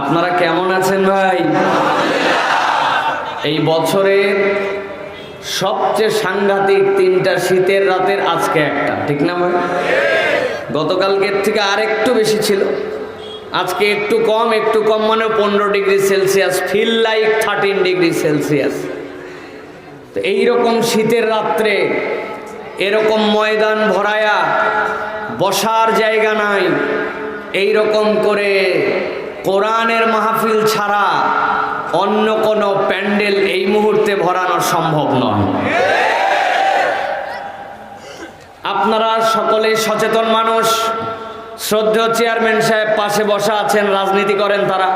আপনারা কেমন আছেন ভাই? এই বছরের সবচেয়ে সাংঘাতিক তিনটা শীতের রাতের আজকে একটা, ঠিক না ভাই? গতকালকের থেকে আর একটু বেশি ছিল। আজকে একটু কম একটু কম মানে পনেরো degree Celsius feel like thirteen degree Celsius. তো এইরকম শীতের রাত্রে এরকম ময়দান ভরায়া, বসার জায়গা নাই। এই রকম করে কোরআনের মাহফিল ছাড়া অন্য কোনো প্যান্ডেল এই মুহূর্তে ভরানো সম্ভব নয়। আপনারা সকলে সচেতন মানুষ। শ্রদ্ধেয় চেয়ারম্যান সাহেব পাশে বসা আছেন, রাজনীতি করেন তারা।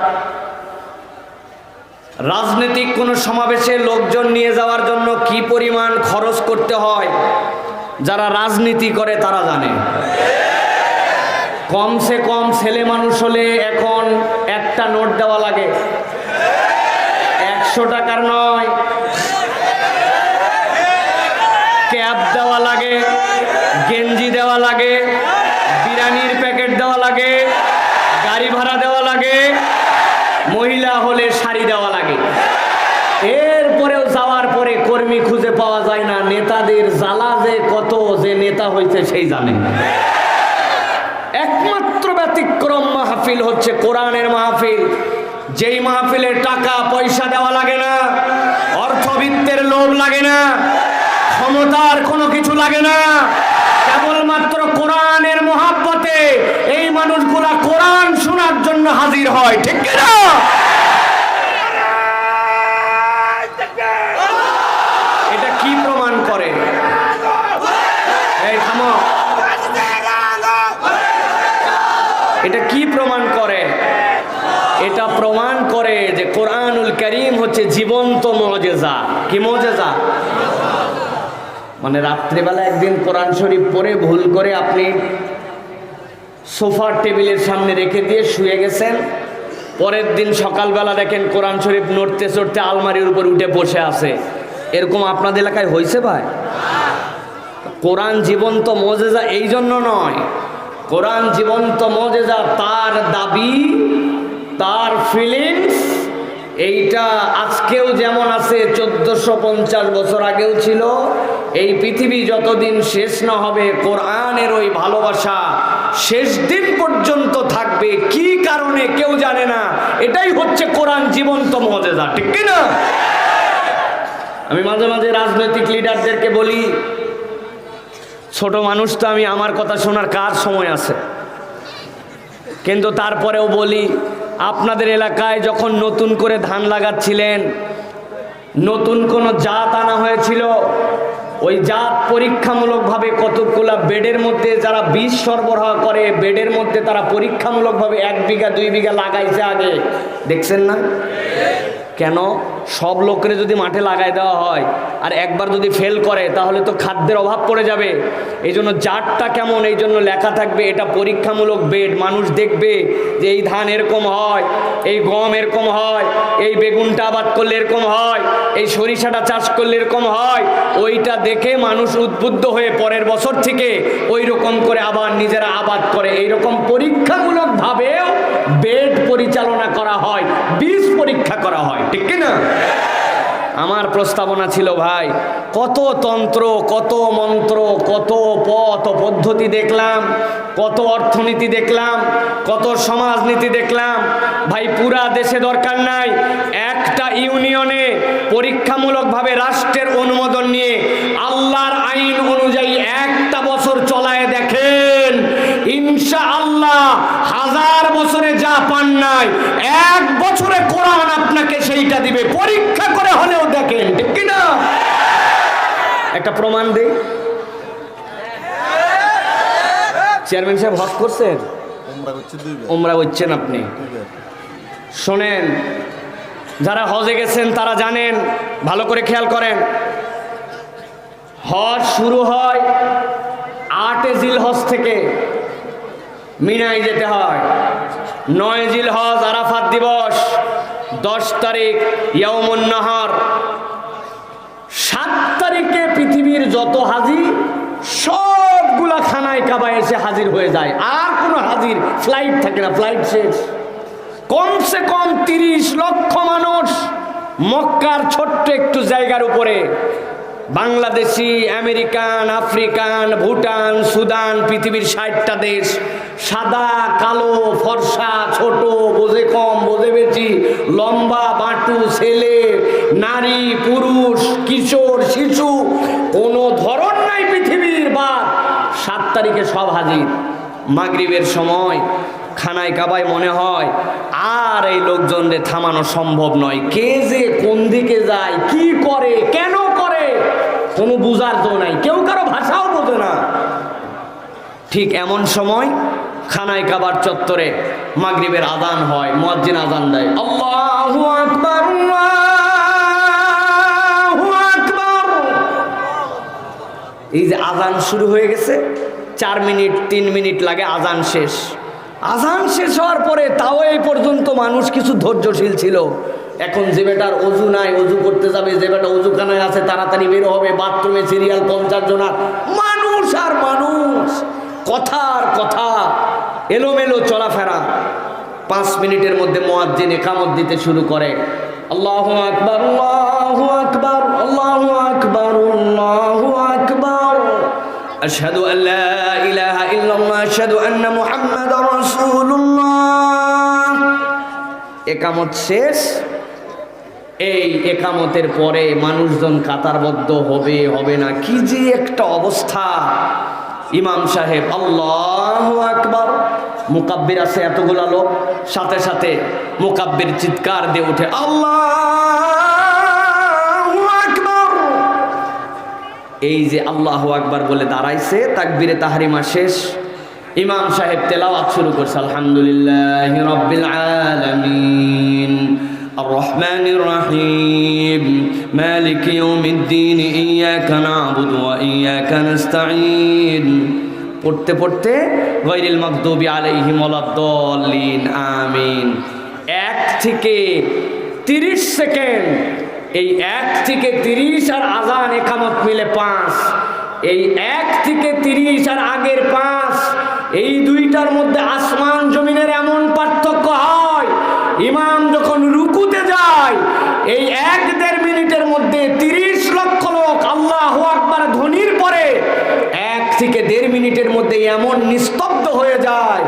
রাজনৈতিক কোনো সমাবেশে লোকজন নিয়ে যাওয়ার জন্য কি পরিমাণ খরচ করতে হয়, যারা রাজনীতি করে তারা জানে। কমসে কম ছেলে মানুষ হলে এখন একটা নোট দেওয়া লাগে। একশো টাকার নয়। ক্যাব দেওয়া লাগে, গেঞ্জি দেওয়া লাগে, বিরিয়ানির প্যাকেট দেওয়া লাগে, গাড়ি ভাড়া দেওয়া লাগে, মহিলা হলে শাড়ি দেওয়া লাগে। এরপরেও যাওয়ার পরে কর্মী খুঁজে পাওয়া যায় না, নেতাদের জ্বালা যে কত যে নেতা হয়েছে সেই জানে একমাত্র ব্যতিক্রম মাহফিল হচ্ছে কোরআনের মাহফিল। যেই মাহফিলে টাকা, পয়সা দেওয়া লাগে না, অর্থবিত্তের লোভ লাগে না, ক্ষমতার কোনো কিছু লাগে না, কেবলমাত্র কোরআনের মহাব্বতে এই মানুষগুলা কোরআন শোনার জন্য হাজির হয়, ঠিক না এটা কি প্রমাণ করে এই থামো এটা কি প্রমাণ করে এটা প্রমাণ করে যে কোরআনুল করিম হচ্ছে জীবন্ত মজেজা। কি মজেজা? মানে রাত্রিবেলা একদিন কোরআন শরীফ পড়ে ভুল করে আপনি সোফার টেবিলের সামনে রেখে দিয়ে শুয়ে গেছেন, পরের দিন সকালবেলা দেখেন কোরআন শরীফ নড়তে চড়তে আলমারির উপর উঠে বসে আছে। এরকম আপনাদের এলাকায় হয়েছে ভাই? কোরআন জীবন্ত মজেজা এই জন্য নয়। কোরআন জীবন্ত মজেজা তার দাবি, তার ফিলিংস এইটা আজকেও যেমন আছে, চোদ্দশো পঞ্চাশ বছর আগেও ছিল। এই পৃথিবী যতদিন শেষ না হবে, কোরআনের ওই ভালোবাসা শেষ দিন পর্যন্ত থাকবে। কি কারণে কেউ জানে না। এটাই হচ্ছে কোরআন জীবন্ত মজেজা, ঠিক না? আমি মাঝে মাঝে রাজনৈতিক লিডারদেরকে বলি, ছোট মানুষ তো আমি আমার কথা শোনার কার সময় আছে? কিন্তু তারপরেও বলি আপনাদের এলাকায় যখন নতুন করে ধান লাগাচ্ছিলেন, নতুন কোনো জাত আনা হয়েছিল, ওই জাত পরীক্ষামূলকভাবে কতগুলা বেডের মধ্যে যারা বীজ সরবরাহ করে, বেডের মধ্যে তারা পরীক্ষামূলকভাবে এক বিঘা, দুই বিঘা লাগাইছে আগে। দেখছেন না? কেন? সব লোকের যদি মাঠে লাগাই দেওয়া হয় আর একবার যদি ফেল করে, তাহলে তো খাদ্যের অভাব পড়ে যাবে। এই জন্য জাতটা কেমন এই জন্য লেখা থাকবে, এটা পরীক্ষামূলক বেড মানুষ দেখবে যে এই ধান এরকম হয়, এই গম এরকম হয়, এই বেগুনটা আবাদ করলে এরকম হয়, এই সরিষাটা চাষ করলে এরকম হয়। ওইটা দেখে মানুষ উদ্বুদ্ধ হয়ে পরের বছর থেকে ওই রকম করে আবার নিজেরা আবাদ করে। এইরকম পরীক্ষামূলকভাবেও বেড পরিচালনা করা হয় বীজ পরীক্ষা করা হয়, ঠিক কি না? আমার প্রস্তাবনা ছিল, ভাই, কত তন্ত্র, কত মন্ত্র, কত পথ পদ্ধতি দেখলাম, কত অর্থনীতি দেখলাম, কত সমাজনীতি দেখলাম। ভাই, পুরা দেশে দরকার নাই, একটা ইউনিয়নে পরীক্ষামূলকভাবে রাষ্ট্রের অনুমোদন নিয়ে আল্লাহর আইন অনুযায়ী একটা বছর চলায় দেখেন ইনশা আল্লাহ হাজার বছরে যা পান নাই এক বছরে কোরআন আপনাকে সেইটা দিবে। পরীক্ষা করে হলেও দেখেন ঠিক কি না একটা প্রমাণ দেই। চেয়ারম্যান সাহেব হজ করছেন? ওমরা হচ্ছেন আপনি। শোনেন যারা হজে গেছেন তারা জানেন ভালো করে খেয়াল করেন। হজ শুরু হয় আটে জিল হজ থেকে। মিনায় যেতে হয়। নয় জিল হজ আরাফাত দিবস, দশ তারিখ ইয়মুন নাহার। সাত তারিখে পৃথিবীর যত হাজি, সবগুলা খানায় কাবায় এসে হাজির হয়ে যায়। আর কোনো হাজির ফ্লাইট থাকে না ফ্লাইট শেষ। কমসে কম তিরিশ লক্ষ মানুষ মক্কার ছোট্ট একটু জায়গার উপরে Bangladeshi, American, African, Bhutan, Sudan, পৃথিবীর ষাটটা দেশ, সাদা, কালো, ফর্সা, ছোট, বোঝে কম, বোঝে বেশি, লম্বা, বাটু, ছেলে, নারী, পুরুষ, কিশোর, শিশু, কোনো ধরন নাই পৃথিবীর বা সাত তারিখে সব হাজির। মাগরিবের সময় খানায় কাবায় মনে হয়, আর এই লোকজনদের থামানো সম্ভব নয়। কে যে কোন দিকে যায়, কি করে, কেন কোনো বুঝার তো নাই। কেউ কারও ভাষাও বোঝে না। ঠিক এমন সময় খানায় কাবার চত্বরে মাগরিবের আদান হয়, মুয়াজ্জিন আদান দেয়। আল্লাহু আকবার। এই যে আজান শুরু হয়ে গেছে, চার মিনিট, তিন মিনিট লাগে আজান শেষ। আজান শেষ হওয়ার পরে তাও এই পর্যন্ত মানুষ কিছু ধৈর্যশীল ছিল। এখন যে বেটার অজু নাই অজু করতে যাবে যে বেটা অজুখানায় আছে তাড়াতাড়ি বের হবে বাথরুমে সিরিয়াল পঞ্চাশ জনা মানুষ আর মানুষ কথার কথা এলোমেলো চলাফেরা পাঁচ মিনিটের মধ্যে মোয়াজ্জিন একামত দিতে শুরু করে আল্লাহ আকবর আল্লাহ আকবর আল্লাহ আকবর আল্লাহ আকবর أشهد أن لا إله إلا الله أشهد أن محمد رسول الله একামত শেষ এই একামতের পরে মানুষজন কাতারবদ্ধ হবে হবে না। কি যে একটা অবস্থা। ইমাম সাহেব, আল্লাহ আকবার। মুকাব্বির আছে এতগুলা লোক। সাথে সাথে মুকাব্বির চিৎকার দিয়ে উঠে, আল্লাহ এই যে আল্লাহ আকবার বলে দাঁড়াইছে, তাকবিরে তাহারিমা শেষ। ইমাম সাহেব তেলাওয়াত শুরু করছে, আলহামদুলিল্লাহ রব্বিল আলামিন। الرحمن الرحيم مالك يوم الدين إياك نعبد وإياك نستعين পড়তে পড়তে গৈরিল মকদুবি আলাইহিম ওয়ালাদ্দাল্লিন আমিন এক থেকে তিরিশ সেকেন্ড এই এক থেকে তিরিশ আর আজান একামত মিলে পাঁচ এই এক থেকে তিরিশ আর আগের পাঁচ এই দুইটার মধ্যে আসমান জমিনের এমন পার্থক্য হয় ইমাম যখন এই এক দেড় মিনিটের মধ্যে তিরিশ লক্ষ লোক আল্লাহ পরে এক থেকে দেড় মিনিটের মধ্যে এমন নিস্তব্ধ হয়ে যায়।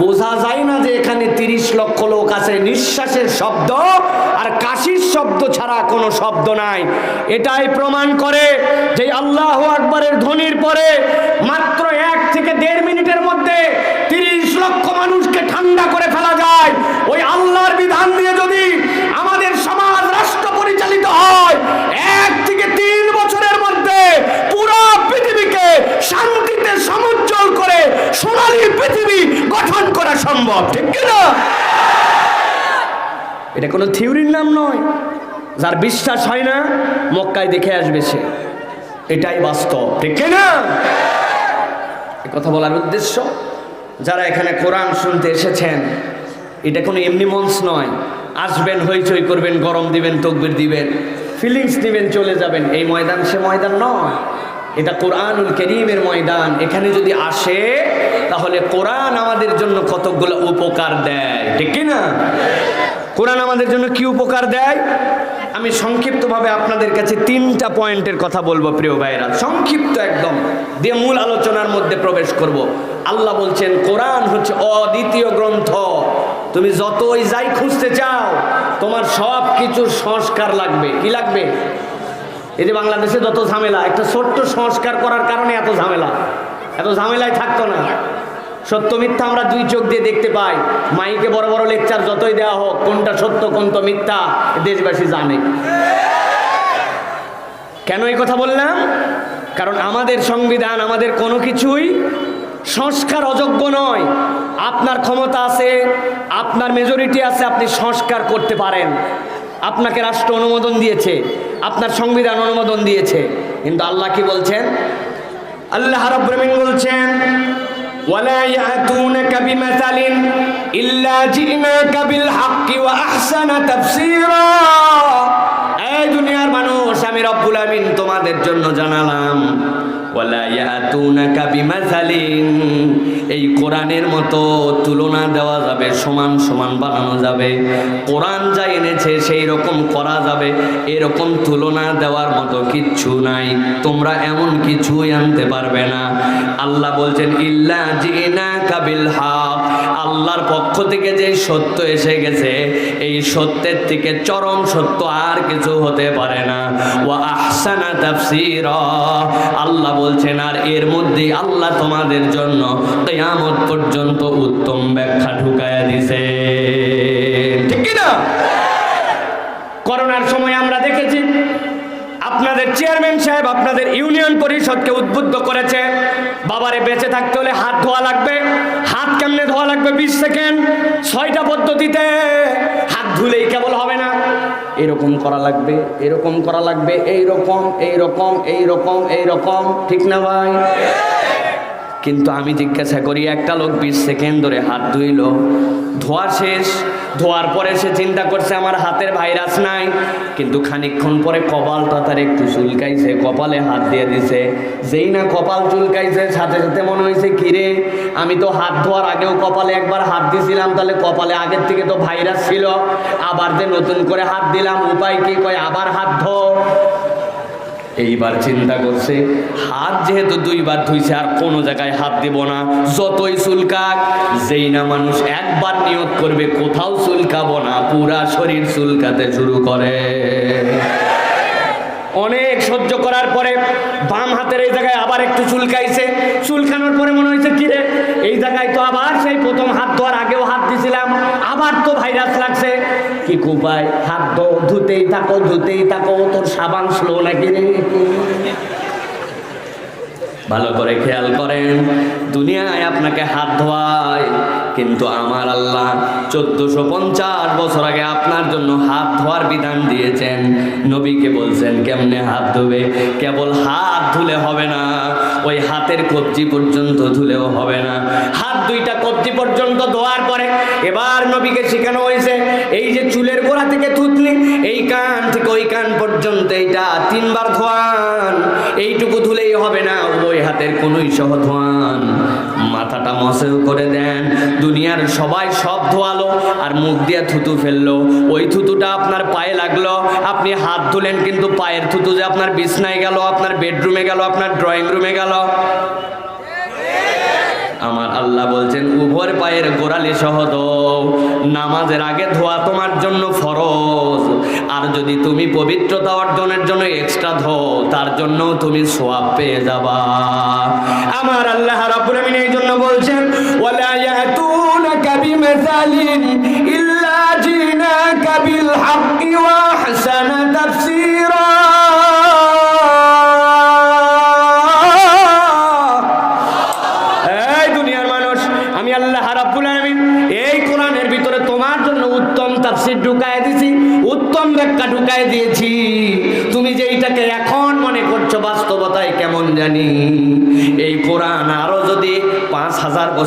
বোঝা যায় না যে এখানে তিরিশ লক্ষ লোক আছে। নিঃশ্বাসের শব্দ আর কাশির শব্দ ছাড়া কোনো শব্দ নাই। এটাই প্রমাণ করে যে আল্লাহ আকবরের ধ্বনির পরে মাত্র এক থেকে দেড় মিনিটের মধ্যে তিরিশ লক্ষ মানুষকে ঠান্ডা করে যায় ওই আল্লাহর বিধান দিয়ে যদি আমাদের সমাজ রাষ্ট্র পরিচালিত হয়, এক থেকে তিন বছরের মধ্যে পুরো পৃথিবীকে শান্তিতে সমুজ্জ্বল করে সোনালী পৃথিবী গঠন করা সম্ভব, ঠিক কিনা এটা কোনো থিওরির নাম নয়। যার বিশ্বাস হয় না, মক্কায় দেখে আসবে সে। এটাই বাস্তব, ঠিক না? কথা বলার উদ্দেশ্য, যারা এখানে কোরআন শুনতে এসেছেন এটা কোনো এমনি মঞ্চ নয়। আসবেন, হইচই করবেন, গরম দিবেন, তকবির দিবেন ফিলিংস দিবেন, চলে যাবেন। এই ময়দান সে ময়দান নয়। এটা কোরআনুল করিমের ময়দান। এখানে যদি আসে, তাহলে কোরআন আমাদের জন্য কতগুলো উপকার দেয়। ঠিক না? কোরআন আমাদের জন্য কি উপকার দেয়? আমি সংক্ষিপ্তভাবে আপনাদের কাছে তিনটা পয়েন্টের কথা বলব, প্রিয় ভাইরা সংক্ষিপ্ত একদম। দিয়ে মূল আলোচনার মধ্যে প্রবেশ করব। আল্লাহ বলছেন, কোরআন হচ্ছে অদ্বিতীয় গ্রন্থ। তুমি যতই যাই খুঁজতে চাও, তোমার সব কিছুর সংস্কার লাগবে। কি লাগবে? এই যে বাংলাদেশে যত ঝামেলা, একটা ছোট্ট সংস্কার করার কারণে এত ঝামেলা। এত ঝামেলায় থাকতো না। সত্য মিথ্যা আমরা দুই চোখ দিয়ে দেখতে পাই। মাইকে বড় বড় লেকচার যতই দেওয়া হোক, কোনটা সত্য, কোনটা মিথ্যা দেশবাসী জানে। কেন এই কথা বললাম? কারণ আমাদের সংবিধান আমাদের কোনো কিছুই সংস্কার অযোগ্য নয়। আপনার ক্ষমতা আছে আপনার মেজরিটি আছে আপনি সংস্কার করতে পারেন আপনাকে রাষ্ট্র অনুমোদন দিয়েছে আপনার সংবিধান অনুমোদন দিয়েছে কিন্তু আল্লাহ কি বলছেন আল্লাহ রব্রমিন বলছেন ولا يأتونك بمثل إلا جئناك بالحق وأحسن تفسيرا এই দুনিয়ার মানুষ আমি রব্বুল আমিন তোমাদের জন্য জানালাম এই কোরআনের মতো তুলনা দেওয়া যাবে, সমান সমান বানানো যাবে। কোরআন যা এনেছে সেই রকম করা যাবে, এরকম তুলনা দেওয়ার মতো কিচ্ছু নাই। তোমরা এমন কিছুই আনতে পারবে না। আল্লাহ বলছেন, ইল্লা জিনা কাবিল হক। আল্লাহর পক্ষ থেকে যে সত্য এসে গেছে, এই সত্যের থেকে চরম সত্য আর কিছু হতে পারে না। ওয়া আহসানা তাফসীর। আল্লাহ বলছেন, আর এর মধ্যে আল্লাহ তোমাদের জন্য কিয়ামত পর্যন্ত উত্তম ব্যাখ্যা ঢুকায়া দিছে। ঠিক না? করোনার সময় আমরা দেখেছি, আপনাদের চেয়ারম্যান সাহেব আপনাদের ইউনিয়ন পরিষদকে উদ্বুদ্ধ করেছে, বাবারে বেঁচে থাকতে হলে হাত ধোয়া লাগবে, হাত কেমনে ধোয়া লাগবে বিশ সেকেন্ড? ছয়টা পদ্ধতিতে, হাত ধুলেই কেবল হবে এরকম করা লাগবে, এরকম করা লাগবে এই রকম এই রকম এই রকম এই রকম ঠিক না ভাই? কিন্তু আমি জিজ্ঞাসা করি, একটা লোক বিশ সেকেন্ড ধরে হাত ধুইল, ধোয়া শেষ, ধোয়ার পরে সে চিন্তা করছে আমার হাতের ভাইরাস নাই। কিন্তু খানিকক্ষণ পরে কপালটা তার একটু চুলকাইছে, কপালে হাত দিয়ে দিছে। যেই না কপাল চুলকাইছে, সাথে সাথে মনে হয়েছে কিরে আমি তো হাত ধোয়ার আগেও কপালে একবার হাত দিছিলাম, তাহলে কপালে আগের থেকে তো ভাইরাস ছিল। আবার যে নতুন করে হাত দিলাম, উপায় কি? কয়, আবার হাত ধো। এইবার চিন্তা করছে, হাত যেহেতু দুইবার ধুইছে, আর কোনো জায়গায় হাত দেব না। যতই চুলকাক, যেই না মানুষ একবার নিয়োগ করবে, কোথাও চুলকাবো না, পুরা শরীর চুলকাতে শুরু করে। অনেক সহ্য করার পরে বাম হাতের এই জায়গায় আবার একটু চুলকাইছে। চুলকানোর পরে মনে হয়েছে, কিরে, এই জায়গায় তো আবার সেই প্রথম হাত ধোয়ার আগেও হাত দিছিলাম, আবার তো ভাইরাস লাগছে। কি কুপায়, হাত ধো, ধুতেই থাকো ধুতেই থাকো, তোর সাবান স্লো নাকি রে? ভালো করে খেয়াল করেন, দুনিয়ায় আপনাকে হাত ধোয়ায় কিন্তু আমার আল্লাহ চোদ্দশো পঞ্চাশ বছর আগে আপনার জন্য হাত ধোয়ার বিধান দিয়েছেন। নবীকে বলছেন, কেমনে হাত ধোবে? কেবল হাত ধুলে হবে না, ওই হাতের কবজি পর্যন্ত ধুলেও হবে না। হাত দুইটা কবজি পর্যন্ত ধোয়ার পরে এবার নবীকে শেখানো হয়েছে, এই যে চুলের গোড়া থেকে থুতনি, এই কান থেকে ওই কান পর্যন্ত এইটা তিনবার ধোয়ান। এইটুকু ধুলেই হবে না ওই হাতের কোনোই সহ ধোয়ান। মাথাটা মসেও করে দেন। দুনিয়ার সবাই সব ধোয়ালো আর মুখ দিয়ে থুতু ফেলল। ওই থুতুটা আপনার পায়ে লাগল। আপনি হাত ধুলেন কিন্তু পায়ের থুতু যে আপনার বিছনায় গেল, আপনার বেডরুমে গেল, আপনার ড্রয়িং রুমে গেল। আমার আল্লাহ বলছেন উভয় পায়ের গোড়ালি সহ নামাজের আগে ধোয়া তোমার জন্য ফরজ। আর যদি তুমি পবিত্রতা অর্জনের জন্য এক্সট্রা ধো তার জন্য তুমি সোয়াব পেয়ে যাবা। আমার আল্লাহ রাব্বুল আমিন এই জন্য বলছেন, ওয়ালা ইয়াতুনাকা বিমাসালিন ইল্লা জিনাকা বিল হাক্কি ওয়া আহসানা তাফসীরা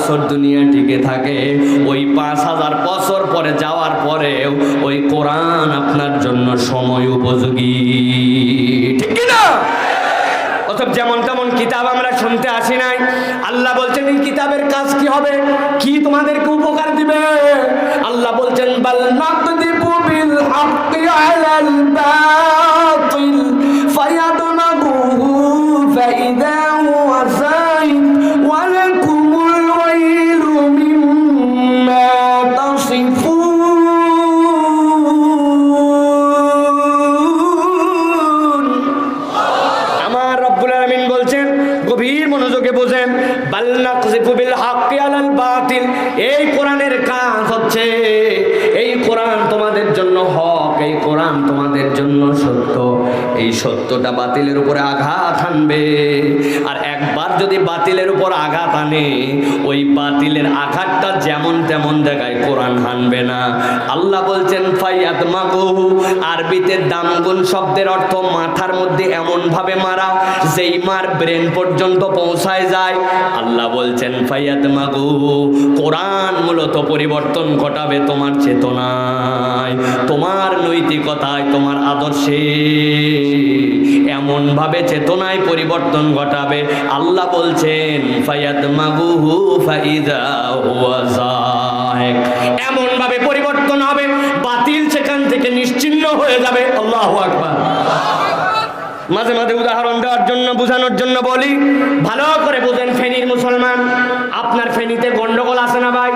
বছর দুনিয়া টিকে থাকে, ওই পাঁচ হাজার বছর পরে যাওয়ার পরেও ওই কোরআন আপনার জন্য সময় উপযোগী। ঠিক কিনা অথব যেমন তেমন কিতাব আমরা শুনতে আসি নাই। আল্লাহ বলছেন, এই কিতাবের কাজ কি হবে? কি তোমাদেরকে উপকার দিবে? বাতিলের উপরে আরবিতে দামগুন শব্দের অর্থ মাথার মধ্যে এমন ভাবে মারা, যেই মার ব্রেন পর্যন্ত পৌঁছায় যায়। আল্লাহ বলছেন ফাইয়াত মাগু কোরআন মূলত পরিবর্তন ঘটাবে তোমার চেতনায়, তোমার নৈতিকতায়, তোমার আদর্শে। এমন ভাবে চেতনায় পরিবর্তন ঘটাবে। আল্লাহ বলছেন ফায়াদ মাগুহু ফাইদা হুয়া যাহিক। এমন ভাবে পরিবর্তন হবে বাতিল সেখান থেকে নিশ্চিন্ন হয়ে যাবে, আল্লাহু আকবার। মাঝে মাঝে উদাহরণ দেওয়ার জন্য, বোঝানোর জন্য বলি, ভালো করে বুঝেন ফেনীর মুসলমান। আপনার ফেনীতে গন্ডগোল আছে না ভাই?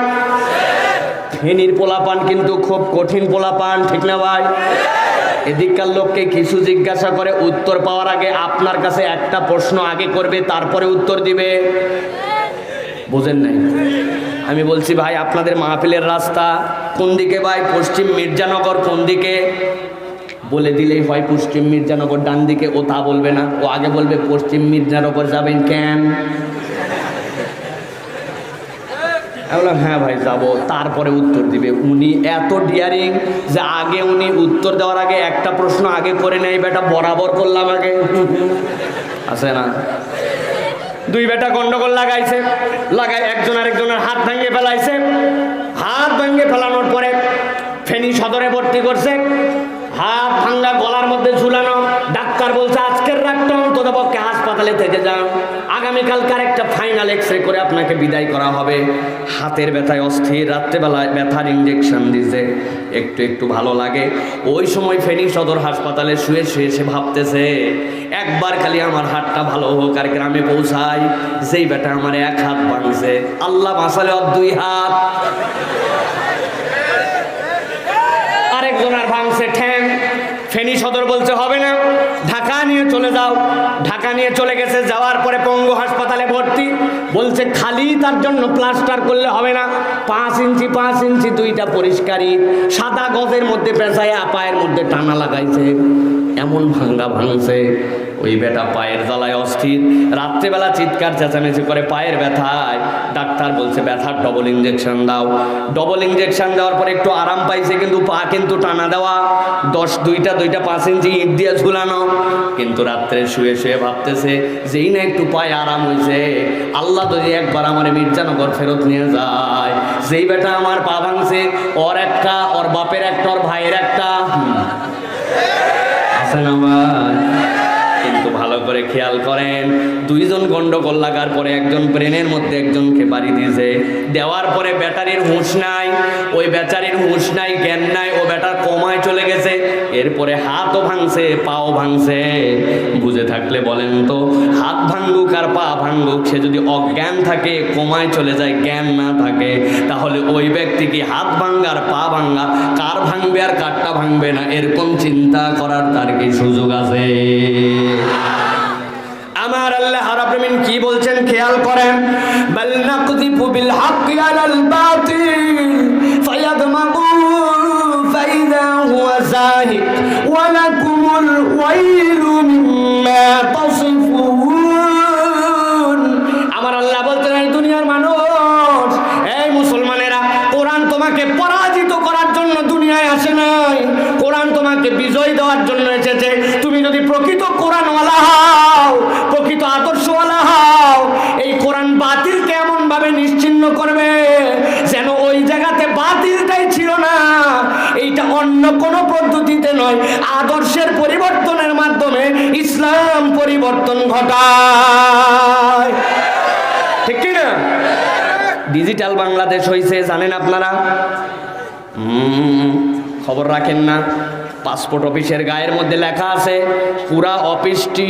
ফেনীর পোলাপান কিন্তু খুব কঠিন পোলাপান, ঠিক না ভাই? এদিককার লোককে কিছু জিজ্ঞাসা করে উত্তর পাওয়ার আগে আপনার কাছে একটা প্রশ্ন আগে করবে, তারপরে উত্তর দিবে। বুঝেন নাই? আমি বলছি ভাই, আপনাদের মাহফিলের রাস্তা কোন দিকে ভাই? পশ্চিম মির্জানগর কোন দিকে? বলে দিলেই হয় পশ্চিম মির্জানগর ডান দিকে। ও তা বলবে না। ও আগে বলবে, পশ্চিম মির্জানগর যাবেন কেন? হ্যাঁ ভাই, যাব। তারপরে উত্তর দিবে। উনি এত ডিয়ারিং যে আগে উনি উত্তর দেওয়ার আগে একটা প্রশ্ন আগে করে নেই বেটা, বরাবর করলাম আগে। আছে না? দুই বেটা গন্ডগোল লাগাইছে। লাগাই একজন আরেকজনের হাত ভেঙে ফেলাইছে। হাত ভেঙে ফেলানোর পরে ফেনী সদরে ভর্তি করছে। ভাঙ্গা গলার মধ্যে ঝুলানো, ডাক্তার বলছে, আজকের রাতটা অন্তত পক্ষে হাসপাতালে থেকে যান। আগামীকালকার একটা ফাইনাল এক্স করে আপনাকে বিদায় করা হবে। হাতের ব্যথায় অস্থির, রাত্রেবেলায় ব্যথার ইঞ্জেকশন দিছে। একটু একটু ভালো লাগে। ওই সময় ফেনী সদর হাসপাতালে শুয়ে শুয়ে সে ভাবতেছে, একবার খালি আমার হাতটা ভালো হোক আর গ্রামে পৌঁছায় যেই বেটা আমার এক হাত ভাঙছে। আল্লাহ মাসালে দুই হাত আরেকজনের ভাঙছে ঠ্যাং ফেনী সদর বলছে, হবে না। ঢাকা নিয়ে চলে যাও। ঢাকা নিয়ে চলে গেছে, যাওয়ার পরে পঙ্গু হাসপাতালে ভর্তি। বলছে, খালি তার জন্য প্লাস্টার করলে হবে না। পাঁচ ইঞ্চি পাঁচ ইঞ্চি দুইটা পরিষ্কারই। সাদা গজের মধ্যে পেঁচায়, পায়ের মধ্যে টানা লাগাইছে। এমন ভাঙ্গা ভাঙছে। ওই বেটা পায়ের জ্বালায় অস্থির। রাত্রেবেলা চিৎকার, চেঁচামেচি করে পায়ের ব্যথায়। ডাক্তার বলছে, ব্যথার ডবল ইঞ্জেকশন দাও। ডবল ইঞ্জেকশন দেওয়ার পরে একটু আরাম পাইছে, কিন্তু পা কিন্তু টানা দেওয়া। দশ দুইটা দুইটা পাঁচ ইঞ্চি ইট দিয়ে ঝুলানো। কিন্তু রাত্রে শুয়ে শুয়ে ভাবতেছে, যেই না একটু পায়ে আরাম হয়েছে আল্লাহ যদি একবার আমার মির্জানগর ফেরত নিয়ে যায়। যেই বেটা আমার পা ভাঙছে, ওর একটা, ওর বাপের একটা, ওর ভাইয়ের একটা। ভালো করে খেয়াল করেন। দুইজন গন্ডগোল লাগার পরে একজন ব্রেনের মধ্যে একজনকে বাড়ি দিয়েছে। দেওয়ার পরে ব্যাটারির হুঁশ নাই, ওই ব্যাটারির হুঁশ নাই, জ্ঞান নাই, ও ব্যাটার কমায় চলে গেছে। এরপরে হাতও ভাঙছে, পাও ভাঙছে। বুঝে থাকলে বলেন তো, হাত ভাঙ্গুক আর পা ভাঙ্গুক সে যদি অজ্ঞান থাকে, কমায় চলে যায়, জ্ঞান না থাকে, তাহলে ওই ব্যক্তি কি হাত ভাঙ্গার পা ভাঙ্গা কার ভাঙবে আর কারটা ভাঙবে না? এরকম চিন্তা করার তার কি সুযোগ আছে? আমার আল্লাহ হারাপ্রেমিন কি বলছেন খেয়াল করেন, বাল বিল হাক্কি আলাল বাতিল ফায়াদমাগু ফাইদা হুয়া যাহিক, ওয়া ওয়াইলু বিজয় দেওয়ার জন্য এসেছে। তুমি যদি প্রকৃত কোরআনওয়ালা হও, প্রকৃত আদর্শওয়ালা হও, এই কোরআন বাতিলকে এমন ভাবে নিশ্চিন্ন করবে? যেন ওই জায়গাতে বাতিলটাই ছিল না। এইটা অন্য কোনো পদ্ধতিতে নয়। আদর্শের পরিবর্তনের মাধ্যমে ইসলাম পরিবর্তন ঘটায়। ঠিক কি না? ডিজিটাল বাংলাদেশ হয়েছে জানেন আপনারা? খবর রাখেন না। পাসপোর্ট অফিসের গায়ের মধ্যে লেখা আছে, পুরা অফিসটি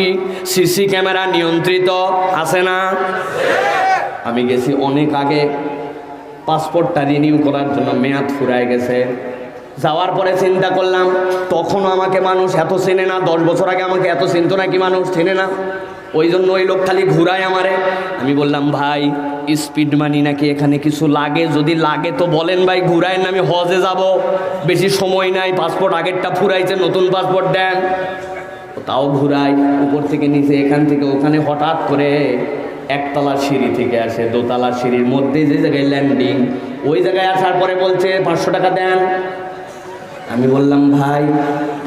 সিসি ক্যামেরা নিয়ন্ত্রিত, আছে না? আমি গেছি অনেক আগে, পাসপোর্টটা রিনিউ করার জন্য মেয়াদ ফুরায় গেছে। যাওয়ার পরে চিন্তা করলাম, তখনও আমাকে মানুষ এত চেনে না, দশ বছর আগে আমাকে এত চিনত নাকি মানুষ চেনে না। ওই জন্য ওই লোক খালি ঘুরায় আমারে। আমি বললাম, ভাই স্পিড মানি নাকি এখানে কিছু লাগে? যদি লাগে তো বলেন ভাই, ঘুরায় না, আমি হজে যাব। বেশি সময় নাই পাসপোর্ট আগেরটা ফুরাইছে, নতুন পাসপোর্ট দেন। তাও ঘুরাই উপর থেকে নিচে, এখান থেকে, ওখানে হঠাৎ করে একতলা সিঁড়ি থেকে আসে, দোতলা সিঁড়ির মধ্যে যে জায়গায় ল্যান্ডিং ওই জায়গায় আসার পরে বলছে, পাঁচশো টাকা দেন। আমি বললাম, ভাই,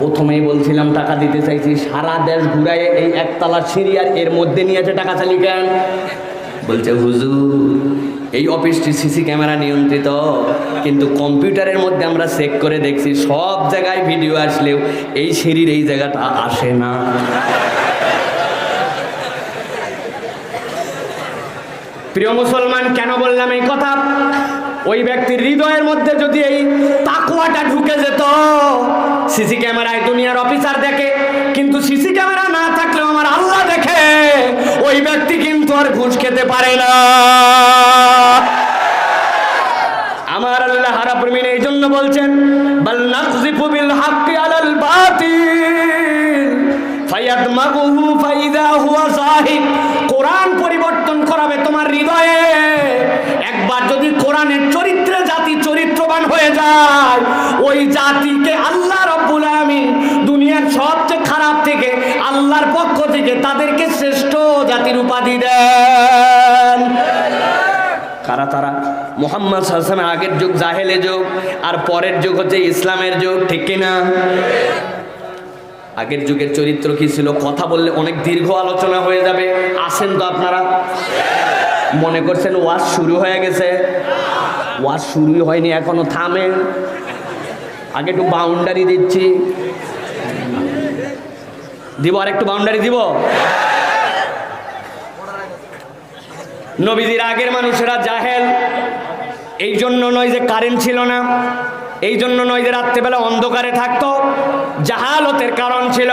প্রথমেই বলছিলাম টাকা দিতে চাইছি। সারা দেশ ঘুরাই এই একতলা সিঁড়ি আর এর মধ্যে নিয়েছে টাকা চালি কেন? বলছে, হুজুর, এই অফিসটি সিসি ক্যামেরা নিয়ন্ত্রিত, কিন্তু কম্পিউটারের মধ্যে আমরা চেক করে দেখছি, সব জায়গায় ভিডিও আসলেও এই সিঁড়ির এই জায়গাটা আসে না। প্রিয় মুসলমান, কেন বললাম এই কথা? ওই ব্যক্তির হৃদয়ের মধ্যে যদি এই তাকুয়াটা ঢুকে যেত, সিসি ক্যামেরায় দুনিয়ার অফিসার দেখে, কিন্তু সিসি ক্যামেরা না থাকলেও আমার আল্লাহ দেখে, ওই ব্যক্তি কিন্তু আর ঘুষ খেতে পারে না। আমার আল্লাহ এই জন্য বলছেন, বাল নাকযিফু বিল হাক্কি আলাল বাতিল, ফায়াদমাগুহু ফাইদা হুয়া যাহিক কোরআন পরিবর্তন করাবে তোমার হৃদয়ে কোরআনের চরিত্রে জাতি চরিত্রবান হয়ে যায়। ওই জাতিকে আল্লাহ রব্বুল আলামিন দুনিয়ার সবচেয়ে খারাপ থেকে, আল্লাহর পক্ষ থেকে তাদেরকে শ্রেষ্ঠ জাতির উপাধি দেন। কারা তারা? মোহাম্মদ সাল্লামের আগের যুগ জাহেলে যুগ, আর পরের যুগ হচ্ছে ইসলামের যুগ, ঠিক কিনা? আগের যুগের চরিত্র কি ছিল? কথা বললে অনেক দীর্ঘ আলোচনা হয়ে যাবে। আসেন তো আপনারা? মনে করছেন ওয়াজ শুরু হয়ে গেছে? ওয়াজ শুরুই হয়নি, এখনও থামে। আগে একটু বাউন্ডারি দিচ্ছি। দিব আর একটু বাউন্ডারি দিব? নবীজির আগের মানুষেরা জাহেল। এই জন্য নয় যে কারেন্ট ছিল না, এই জন্য নয় যে রাত্রেবেলা অন্ধকারে থাকতো। জাহালতের কারণ ছিল,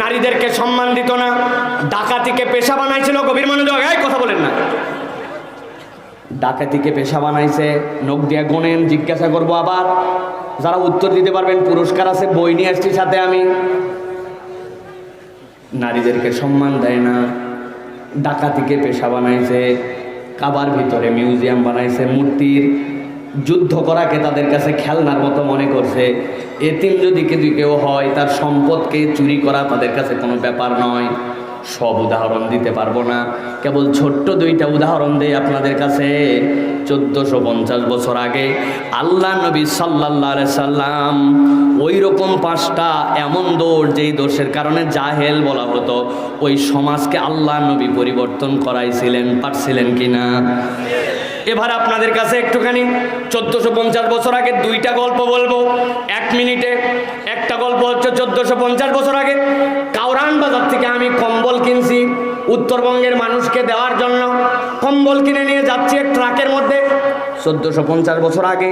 নারীদেরকে সম্মান দিত না, ডাকাতিকে পেশা বানাইছিল গভীর মনোযোগ। কথা বলেন না। ডাকাতিকে পেশা বানাইছে, নখ দিয়া গোনেন, জিজ্ঞাসা করব আবার। যারা উত্তর দিতে পারবেন, পুরস্কার আছে, বই নিয়ে আসছি সাথে আমি। নারীদেরকে সম্মান দেয় না, ডাকাতিকে পেশা বানাইছে, কাবার ভিতরে মিউজিয়াম বানাইছে, মূর্তির যুদ্ধ করাকে তাদের কাছে খেলনার মতো মনে করছে। এতিম যদি কেউ কেউ হয়, তার সম্পদকে চুরি করা তাদের কাছে কোনো ব্যাপার নয়। সব উদাহরণ দিতে পারব না। কেবল ছোট্ট দুইটা উদাহরণ দেই আপনাদের কাছে। চোদ্দোশো পঞ্চাশ বছর আগে আল্লাহ নবী সাল্লাহ সাল্লাম ওই রকম পাঁচটা এমন দোষ যেই দোষের কারণে জাহেল বলা হতো। ওই সমাজকে আল্লাহ নবী পরিবর্তন করাইছিলেন, পারছিলেন কিনা? এবার আপনাদের কাছে একটুখানি চোদ্দোশো পঞ্চাশ বছর আগে দুইটা গল্প বলব। এক মিনিটে গল্প হচ্ছে চোদ্দোশো পঞ্চাশ বছর আগে। কাউরান বাজার থেকে আমি কম্বল কিনছি। উত্তরবঙ্গের মানুষকে দেওয়ার জন্য। কম্বল কিনে নিয়ে যাচ্ছি এক ট্রাকের মধ্যে। চোদ্দোশো পঞ্চাশ বছর আগে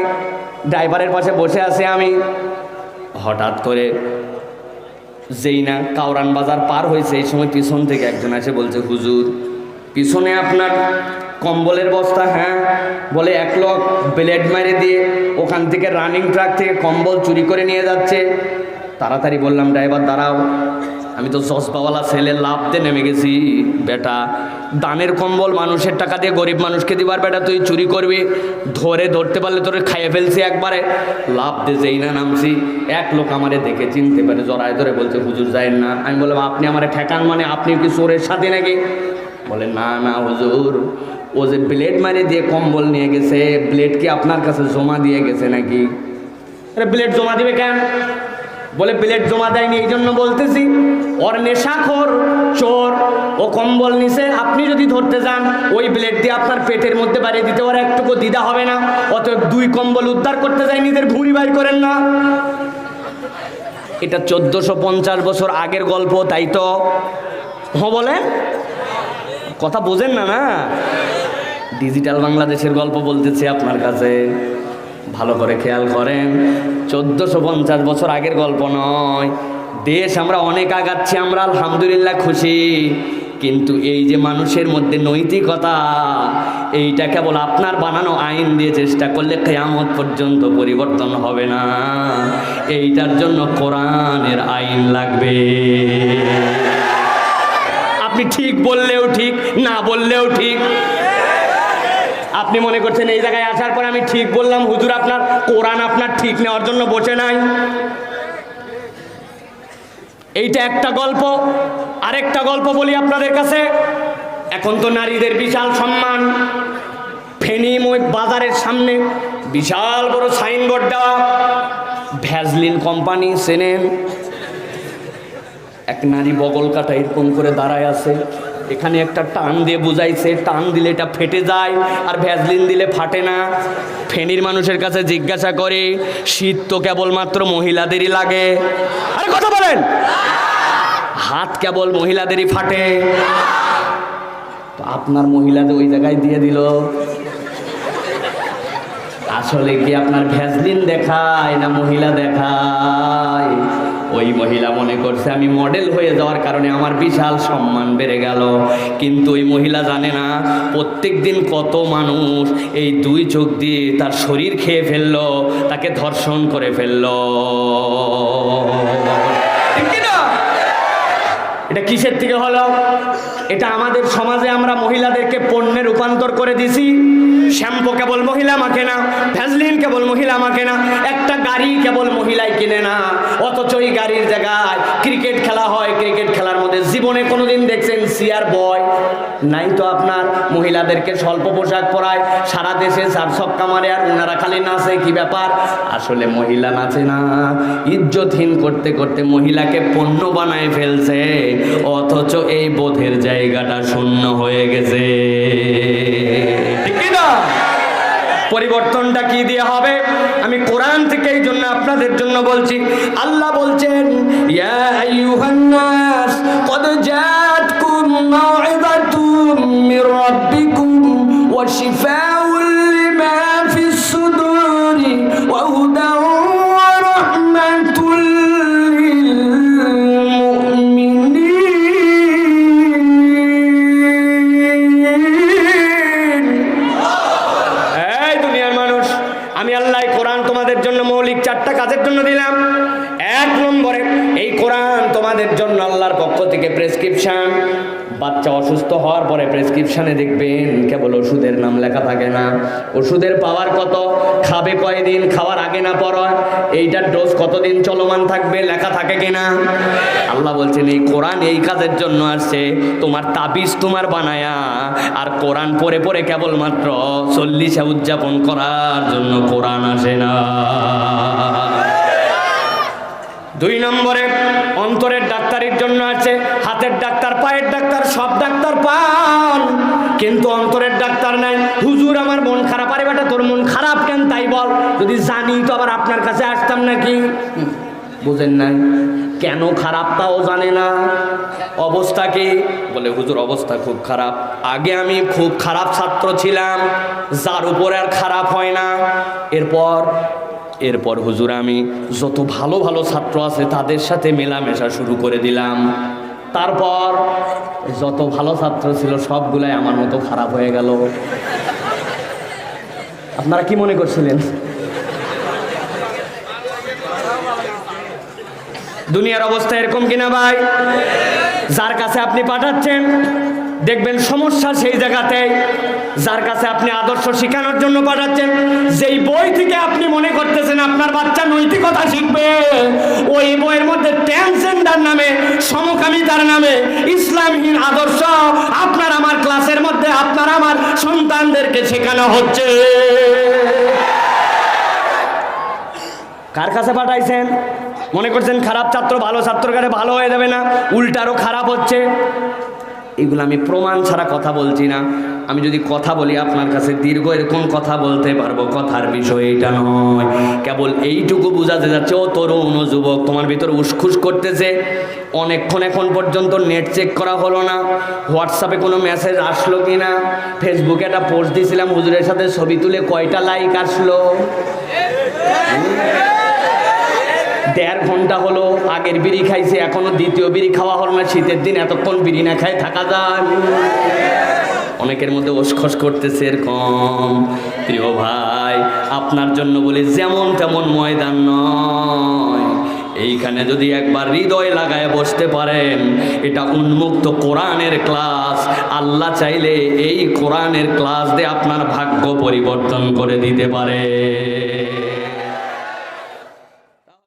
ড্রাইভারের পাশে বসে আছি আমি। হঠাৎ করে যেই না কাউরান বাজার পার হয়েছে এই সময় পিছন থেকে একজন এসে বলছে, হুজুর, পিছনে আপনার কম্বলের বস্তা হ্যাঁ? বলে এক লোক ব্লেড মেরে দিয়ে ওখান থেকে রানিং ট্রাক থেকে কম্বল চুরি করে নিয়ে যাচ্ছে। তাড়াতাড়ি বললাম, ড্রাইভার, দাঁড়াও। আমি তো জসবাওয়ালা ছেলে, লাভ দিয়ে নেমে গেছি। বেটা, দানের কম্বল মানুষের টাকা দিয়ে গরিব মানুষকে দিবার বেটা তুই চুরি করবি। ধরে ধরতে পারলে তোরে খাইয়ে ফেলছি একবারে। লাভ দিয়ে যেই না নামছি। এক লোক আমারে দেখে চিনতে পারে জড়ায় ধরে বলছে, হুজুর যাই না। আমি বললাম, আপনি আমারে ঠেকান মানে? আপনি কি চোরের সাথে নাকি? বলে, না না, হুজুর। ও যে ব্লেড মারি দিয়ে কম্বল নিয়ে গেছে, ব্লেড কি আপনার কাছে জমা দিয়ে গেছে নাকি? আরে, ব্লেড জমা দিবে কেন? বলে ব্লেড জমা দেয়নি এই জন্য বলতেছি, ওর নেশাখোর, চোর ও কম্বল নিছে, আপনি যদি ধরতে যান, ওই ব্লেড দিয়ে আপনার পেটের মধ্যে বাড়িয়ে দিতে, ওর একটুকু দ্বিধা হবে না, অতএব দুই কম্বল উদ্ধার করতে যাই, নিজের ভুঁড়ি বাইর করেন না। এটা চোদ্দশো পঞ্চাশ বছর আগের গল্প, তাই তো? হ্যাঁ বলেন। কথা বোঝেন না না? ডিজিটাল বাংলাদেশের গল্প বলতেছি আপনার কাছে। ভালো করে খেয়াল করেন, চোদ্দোশো পঞ্চাশ বছর আগের গল্প নয়। দেশ আমরা অনেক আগাচ্ছি, আমরা আলহামদুলিল্লাহ খুশি। কিন্তু এই যে মানুষের মধ্যে নৈতিকতা, এইটা কেবল আপনার বানানো আইন দিয়ে চেষ্টা করলে কেয়ামত পর্যন্ত পরিবর্তন হবে না। এইটার জন্য কোরআনের আইন লাগবে। আপনি ঠিক বললেও ঠিক, না বললেও ঠিক। আপনি মনে করছেন এই জায়গায় আসার পর আমি ঠিক বললাম, হুজুর, আপনার কোরআন আপনার ঠিক নেওয়ার জন্য বসে নাই। এইটা একটা গল্প। আরেকটা গল্প বলি আপনাদের কাছে। এখন তো নারীদের বিশাল সম্মান। ফেনী মই বাজারের সামনে বিশাল বড় সাইনবোর্ড দেওয়া। ভ্যাজলিন কোম্পানি, চেনেন? এক নারী বগল কাটা এরকম করে দাঁড়ায় আছে। এখানে একটা টান দিয়ে বুঝাইছে, টান দিলে এটা ফেটে যায় আর ভ্যাজলিন দিলে ফাটে না। ফেনীর মানুষের কাছে জিজ্ঞাসা করে, শীত তো কেবলমাত্র মহিলাদেরই লাগে। আরে কথা বলেন। হাত কেবল মহিলাদেরই ফাটে। আপনার মহিলাদের ওই জায়গায় দিয়ে দিল। আসলে কি আপনার ভ্যাসলিন দেখায় না মহিলা দেখায়? ওই মহিলা মনে করছে আমি মডেল হয়ে যাওয়ার কারণে আমার বিশাল সম্মান বেড়ে গেল। কিন্তু ওই মহিলা জানে না প্রত্যেক দিন কত মানুষ এই দুই চোখ দিয়ে তার শরীর খেয়ে ফেলল, তাকে ধর্ষণ করে ফেলল? এটা কিসের থেকে হলো? এটা আমাদের সমাজে আমরা মহিলাদেরকে পণ্যে রূপান্তর করে দিছি। শ্যাম্পু কেবল মহিলা মাখে না ভ্যাজলিন কেবল মহিলা মাখে না, একটা গাড়ি কেবল মহিলাই কিনে না। অথচ এই গাড়ির জায়গায় ক্রিকেট খেলা হয়, ক্রিকেট খেলার মধ্যে জীবনে কোনোদিন দেখছেন সিয়ার বয়, নাই তো আপনার মহিলাদেরকে স্বল্প পোশাক পরায়, সারা দেশে চার ছক্কা মারে আর ওনারা খালি নাচে, কি ব্যাপার? আসলে মহিলা নাচে না। ইজ্জতহীন করতে করতে মহিলাকে পণ্য বানায় ফেলছে, অথচ এই বোধের জায়গাটা শূন্য হয়ে গেছে। পরিবর্তনটা কি দিয়ে হবে? আমি কোরআন থেকে এই জন্য আপনাদের জন্য বলছি, আল্লাহ বলছেন, ইয়া আইয়ুহান নাস, কদ জাতকুম মাউইযাতুম মির রাব্বিকুম ওয়া তোমাদের জন্য আল্লাহর পক্ষ থেকে প্রেসক্রিপশন বাচ্চা অসুস্থ হওয়ার পরে প্রেসক্রিপশনে দেখবেন, কেবল ওষুধের নাম লেখা থাকে না। ওষুধের পাওয়ার কত? খাবে কয়দিন, খাওয়ার আগে না পর এইটার ডোজ কতদিন চলমান থাকবে, লেখা থাকে কিনা? আল্লাহ বলছেন, এই কোরআন এই কাজের জন্য আসছে। তোমার তাবিজ তোমার বানায়া, আর কোরআন পড়ে পড়ে কেবলমাত্র চল্লিশে উদযাপন করার জন্য কোরআন আসে না। দুই নম্বরে অন্তরের ডাক্তারির জন্য আছে, হাতের ডাক্তার, পায়ের ডাক্তার, সব ডাক্তার পান। কিন্তু অন্তরের ডাক্তার নাই। হুজুর, আমার মন খারাপ। আরে বেটা, তোর মন খারাপ কেন? তাই বল। যদি জানি তো আবার আপনার কাছে আসতাম নাকি? বুঝেন নাই? কেন খারাপ তাও জানে না। অবস্থা কি? বলে, হুজুর, অবস্থা খুব খারাপ। আগে আমি খুব খারাপ ছাত্র ছিলাম। যার উপরে আর খারাপ হয় না। এরপর এরপর হুজুর, আমি যত ভালো ভালো ছাত্র আছে তাদের সাথে মেলামেশা শুরু করে দিলাম। তারপর যত ভালো ছাত্র ছিল সবগুলাই আমার মতো খারাপ হয়ে গেল। আপনারা কি মনে করছিলেন? দুনিয়ার অবস্থা এরকম কিনা ভাই? যার কাছে আপনি পাঠাচ্ছেন দেখবেন সমস্যা সেই জায়গাতেই যার কাছে আপনি আদর্শ শেখানোর জন্য পাঠাচ্ছেন। যেই বই থেকে আপনি মনে করতেছেন আপনার বাচ্চা নৈতিকতা শিখবে, ওই বইয়ের মধ্যে ট্রান্সজেন্ডার নামে সমকামিতার নামে ইসলামহীন আদর্শ আপনার আমার ক্লাসের মধ্যে আপনার আমার সন্তানদেরকে শেখানো হচ্ছে। কার কাছে পাঠাইছেন? মনে করছেন খারাপ ছাত্র ভালো ছাত্র কাছে ভালো হয়ে যাবে না, উল্টারও খারাপ হচ্ছে। এগুলো আমি প্রমাণ ছাড়া কথা বলছি না। আমি যদি কথা বলি, আপনার কাছে দীর্ঘ এরকম কথা বলতে পারব। কথার বিষয় এটা নয়। কেবল এইটুকু বোঝাতে যাচ্ছে, ও তরুণ যুবক, তোমার ভিতর উসখুস করতেছে। অনেকক্ষণ এখন পর্যন্ত নেট চেক করা হলো না। হোয়াটসঅ্যাপে কোনো মেসেজ আসলো কি না ফেসবুকে একটা পোস্ট দিয়েছিলাম হুজুরের সাথে ছবি তুলে কয়টা লাইক আসলো? দেড় ঘণ্টা হলো আগের বিড়ি খাইছে, এখনও দ্বিতীয় বিড়ি খাওয়া হলো না, শীতের দিন এতক্ষণ বিড়ি না খায় থাকা যায়। অনেকের মধ্যে ওসখস করতেছে এরকম। প্রিয় ভাই, আপনার জন্য বলি যেমন তেমন ময়দান নয়। এইখানে যদি একবার হৃদয় লাগায় বসতে পারেন, এটা উন্মুক্ত কোরআনের ক্লাস। আল্লাহ চাইলে এই কোরআনের ক্লাস দিয়ে আপনার ভাগ্য পরিবর্তন করে দিতে পারে।